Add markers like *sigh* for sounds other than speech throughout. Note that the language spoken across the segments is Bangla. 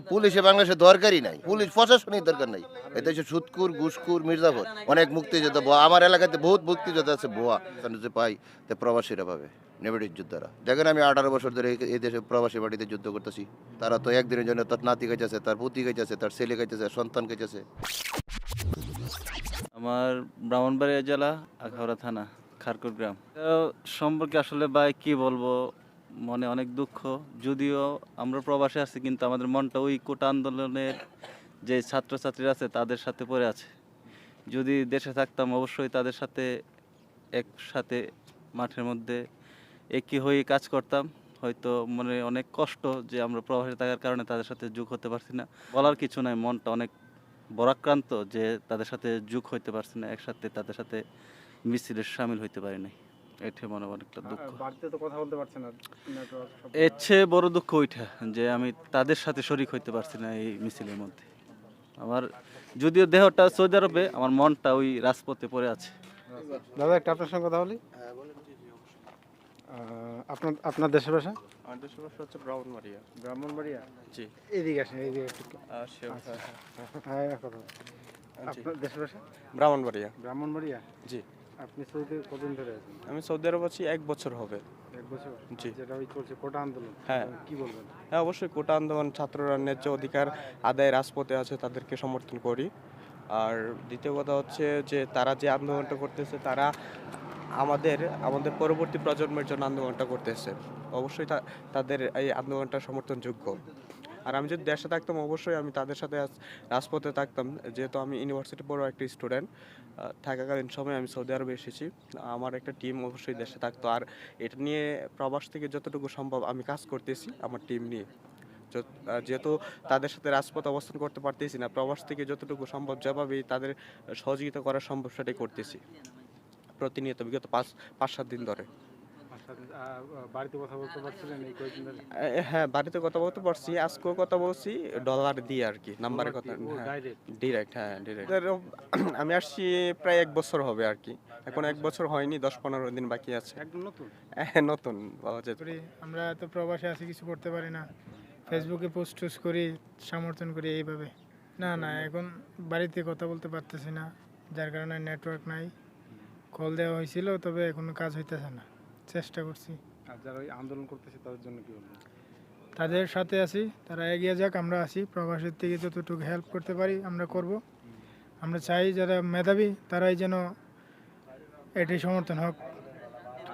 পুলিশে বাংলাদেশে দরকারই নাই। পুলিশ প্রশাসনিক দরকার নাই। এদেশে সুৎকুর ঘুষকুর মির্জাফর, অনেক মুক্তিযোদ্ধা বোয়া। আমার এলাকাতে বহুত মুক্তিযোদ্ধা আছে বোয়া। যে পাই, তো প্রবাসীরা পাবে নেবেটির যোদ্ধারা। দেখেন আমি আঠারো বছর ধরে এই- দেশে প্রবাসী বাড়িতে যুদ্ধ করতেছি। তারা তো একদিনের জন্য তার নাতি গেছে তার পুতি গেছে তার ছেলে গেছে সন্তান গেছে আমার ব্রাহ্মণবাড়িয়া জেলা, আখাউড়া থানা, খারকুর গ্রাম। সম্পর্কে আসলে ভাই কি বলব? মনে অনেক দুঃখ। যদিও আমরা প্রবাসে আছি, কিন্তু আমাদের মনটা ওই কোটা আন্দোলনের যে ছাত্রছাত্রীরা আছে, তাদের সাথে পড়ে আছে। যদি দেশে থাকতাম, অবশ্যই তাদের সাথে, একসাথে মাঠের মধ্যে একই হয়ে কাজ করতাম। হয়তো মনে অনেক কষ্ট যে আমরা প্রবাসে থাকার কারণে তাদের সাথে যোগ হতে পারছি না। বলার কিছু নাই, মনটা অনেক বরাক্রান্ত যে তাদের সাথে যোগ হইতে পারছি না, একসাথে তাদের সাথে মিছিলের সামিল হইতে পারি নাই। এটাই মনে অনেকটা দুঃখ বাড়িতে তো কথা বলতে পারছে না এর চেয়ে বড় দুঃখ ওইটা যে আমি তাদের সাথে শরিক হইতে পারছি না এই মিছিলের মধ্যে আমার যদিও দেহটা সৌদি আরবে আমার মনটা ওই রাজপথে পড়ে আছে দাদা একটা আপনার সঙ্গে কথা বলি আপনার আপনার দেশের ভাষা আমার দেশের ভাষা হচ্ছে ব্রাহ্মণবাড়িয়া ব্রাহ্মণবাড়িয়া জি এদিকে আসেন এদিকে একটু হ্যাঁ কথা আপনার দেশের ভাষা ব্রাহ্মণবাড়িয়া ব্রাহ্মণবাড়িয়া জি আপনি সৌদি কতদিন ধরে আছেন? আমি সৌদি আরব আছি এক বছর হবে। এক বছর? জি। যেটা ওই চলছে কোটা আন্দোলন। হ্যাঁ। কি বলবেন? হ্যাঁ অবশ্যই কোটা আন্দোলন ছাত্ররা ন্যায্য অধিকার আদায় রাজপথে আছে তাদেরকে সমর্থন করি। আর দ্বিতীয় কথা হচ্ছে যে তারা যে আন্দোলনটা করতেছে তারা আমাদের আমাদের পরবর্তী প্রজন্মের জন্য আন্দোলনটা করতেছে। অবশ্যই তা- তাদের এই আন্দোলনটা সমর্থনযোগ্য। আর আমি যদি দেশে থাকতাম, অবশ্যই আমি তাদের সাথে রাজপথে থাকতাম। যেহেতু আমি ইউনিভার্সিটি পড়ো একটা স্টুডেন্ট থাকাকালীন সময় আমি সৌদি আরবে এসেছি। আমার একটা টিম অবশ্যই দেশে থাকতো। আর এটা নিয়ে প্রবাস থেকে যতটুকু সম্ভব আমি কাজ করতেছি আমার টিম নিয়ে। যেহেতু তাদের সাথে রাজপথ অবস্থান করতে পারতেছি না, প্রবাস থেকে যতটুকু সম্ভব যেভাবেই তাদের সহযোগিতা করা সম্ভব সেটাই করতেছি। প্রতিনিয়ত বিগত পাঁচ পাঁচ, সাত দিন ধরে। বাড়িতে কথা বলতে পারছিলেন এই কয়েকদিন হ্যাঁ বাড়িতে কথা বলতে পারছি আজকেও কথা বলছি ডলার দিয়ে আর কি নাম্বারে কথা হ্যাঁ ডিরেক্ট হ্যাঁ ডিরেক্ট *clears throat* আমি আসছি প্রায় এক বছর হবে আর কি এখন এক বছর হয়নি দশ পনেরো দিন বাকি আছে। একদম নতুন? হ্যাঁ, নতুন বলা যেতে। আমরা তো প্রবাসে আছি কিছু করতে পারি না ফেসবুকে পোস্ট টোস্ট করি সমর্থন করি এইভাবে। না না এখন বাড়িতে কথা বলতে পারতেছি না যার কারণে নেটওয়ার্ক নাই। কল দেওয়া হয়েছিল তবে এখনও কাজ হইতেছে না। চেষ্টা করছি। আর যারা ওই আন্দোলন করতেছে তাদের জন্য কি বলবেন তাদের সাথে আছি তারা এগিয়ে যাক আমরা আছি। প্রবাসের থেকে যতটুকু হেল্প করতে পারি আমরা করব। আমরা চাই যারা মেধাবী তারাই যেন এটি সমর্থন হোক।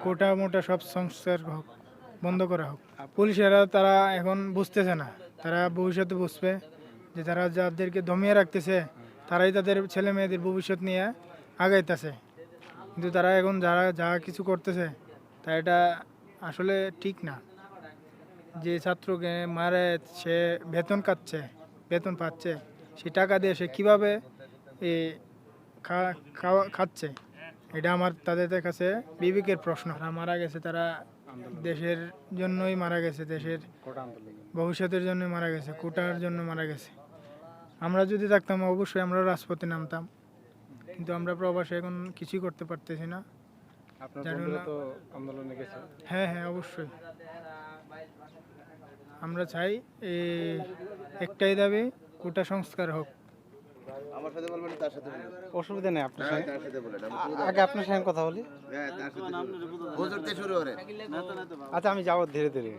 কোটা মোটা সব সংস্কার হোক বন্ধ করা হোক। পুলিশেরা তারা এখন বুঝতেছে না। তারা ভবিষ্যতে বুঝবে যে তারা যাদেরকে দমিয়ে রাখতেছে তারাই তাদের ছেলে মেয়েদের ভবিষ্যৎ নিয়ে আগাইতেছে। কিন্তু তারা এখন যারা যা কিছু করতেছে তা এটা আসলে ঠিক না। যে ছাত্রকে মারে, সে বেতন কাটছে বেতন পাচ্ছে, সে টাকা দিয়ে সে কীভাবে খাচ্ছে, এটা আমার তাদের কাছে বিবেকের প্রশ্ন। তারা মারা গেছে তারা দেশের জন্যই মারা গেছে, দেশের ভবিষ্যতের জন্য মারা গেছে, কোটার জন্য মারা গেছে। আমরা যদি থাকতাম, অবশ্যই আমরা রাজপথে নামতাম। কিন্তু আমরা প্রবাসে এখন কিছুই করতে পারতেছি না। আপনার বন্ধুরা তো আন্দোলনে গেছে। হ্যাঁ হ্যাঁ অবশ্যই। আমরা চাই এই একটাই দাবি কোটা সংস্কার হোক। আমার সাথে বলবেন তার সাথে অসুবিধা নেই আপনার সঙ্গে। তার সাথে বলেন আমি আগে আপনার কথা বলি। হ্যাঁ তার সাথে শুরু করে আচ্ছা আমি যাব ধীরে ধীরে।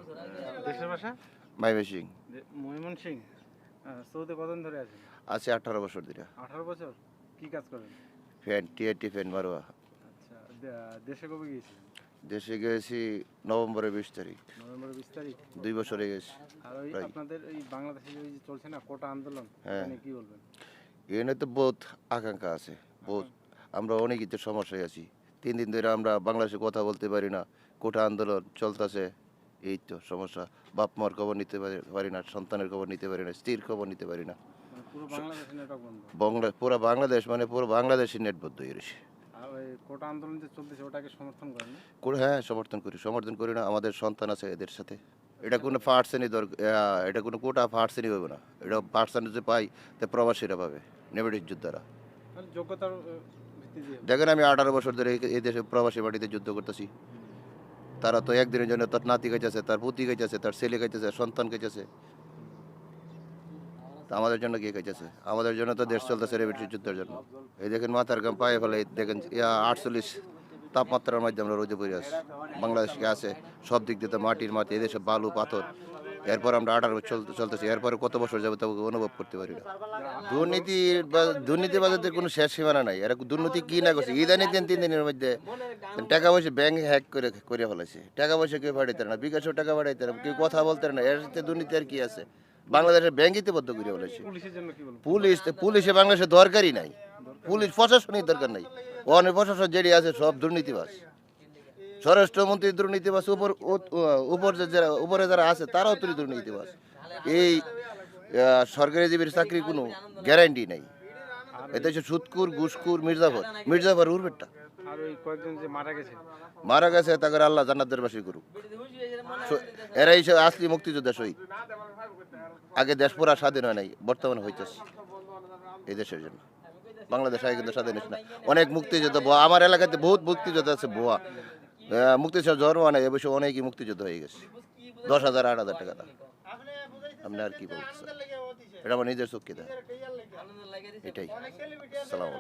দেশের ভাষা? ভাই সিং। মহিমন সিং সৌদি কতদিন ধরে আছেন? আছে আঠারো বছর ধরে। আঠারো বছর? কি কাজ করেন? ফ্যান ফ্যান মারোয়া। দেশে কবে গিয়েছিলেন? দেশে গেছি নভেম্বরের বিশ তারিখ। নভেম্বরের বিশ তারিখ? দুই বছরে গেছি আর ওই আপনাদের এই বাংলাদেশে যে ওই যে চলছে না কোটা আন্দোলন হ্যাঁ। কি বলবেন? এখানে তো বহুত আকাঙ্ক্ষা আছে বহুত। আমরা অনেক কিছু সমস্যায় আছি। তিন দিন ধরে আমরা বাংলাদেশে কথা বলতে পারি না কোটা আন্দোলন চলতেছে। এই তো সমস্যা। বাপ মার খবর নিতে পারি- না সন্তানের খবর নিতে পারি না স্ত্রীর খবর নিতে পারি না। মানে পুরো বাংলাদেশে পুরো বাংলাদেশ মানে পুরো বাংলাদেশের নেট বদ্ধ হয়ে রয়েছে কোটা আন্দোলন যে চলতেছে ওটাকে সমর্থন করেন হ্যাঁ সমর্থন করি। সমর্থন করি না আমাদের সন্তান আছে এদের সাথে। এটা কোনো পার্সেনই দরকার এটা কোনো কোটা পার্সেনই হবে না। এটা পাই তা প্রবাসীরা পাবে নেবেটির যোদ্ধারা যোগ্যতার দেখেন আমি আঠারো বছর ধরে এই দেশে প্রবাসী বাড়িতে যুদ্ধ করতেছি। তারা তো একদিনের জন্য তার নাতি গেছে তার পুতি গেছে তার ছেলে গেছে সন্তান গেছে আমাদের জন্য কে খাইতেছে আমাদের জন্য তো দেশ চলতেছে রেবিটি যুদ্ধের জন্য। এই দেখেন মাথার গাম পায়ে ফেলে দেখেন ইয়া আটচল্লিশ তাপমাত্রার মধ্যে আমরা রোদে পড়ে আছি। বাংলাদেশকে আছে? সব দিক দিয়ে মাটির মাটি এদেশে বালু, পাথর। এরপর আমরা আঠারো বছর চলতে চলতেছি। এরপরে কত বছর যাবে তা অনুভব করতে পারি না। দুর্নীতি বা- দুর্নীতিবাজদের কোনো শেষ সীমানা নাই। এরা দুর্নীতি কি না করছে? ইদানি দিন তিন দিনের মধ্যে টাকা পয়সা ব্যাংক হ্যাক করে করে ফেলেছে। টাকা পয়সা কেউ পাঠাইতে না। বিকাশও টাকা পাঠাইতে না। কেউ কথা বলতে না। এর সাথে দুর্নীতি আর কি আছে? বাংলাদেশের ব্যাংকই তো বদ্ধ করে বলব? পুলিশ পুলিশে বাংলাদেশে দরকারই নাই। পুলিশ প্রশাসনের দরকার নাই। অনেক প্রশাসন যেটি আছে সব দুর্নীতিবাস স্বরাষ্ট্রমন্ত্রী দুর্নীতিবাস উপর উপর যে যারা উপরে যারা আছে তারাও তুলি দুর্নীতিবাস এই সরকারি জীবীর চাকরির কোনো গ্যারান্টি নাই। এদেশে সুৎকুর ঘুষকুর মির্জাফর। মির্জাফর উর্বেরটা মারা গেছে? তাকে আল্লাহ জান্নাতের বাসী করুক। এরাই আসলি মুক্তিযোদ্ধা শহীদ। আগে দেশ পুরা স্বাধীন হয় নাই, বর্তমানে হইতেছে এই দেশের জন্য। বাংলাদেশ আগে কিন্তু স্বাধীন হয়েছে না। অনেক মুক্তিযোদ্ধা, ভুয়া। আমার এলাকাতে বহুত মুক্তিযোদ্ধা আছে, ভুয়া। মুক্তিযোদ্ধা জন্ম নাই এবছর অনেকই মুক্তিযোদ্ধা হয়ে গেছে। দশ হাজার, আট হাজার টাকা আপনি আর কি বলতেছেন? এটা আমার নিজের দেয়। এটাই। সালাম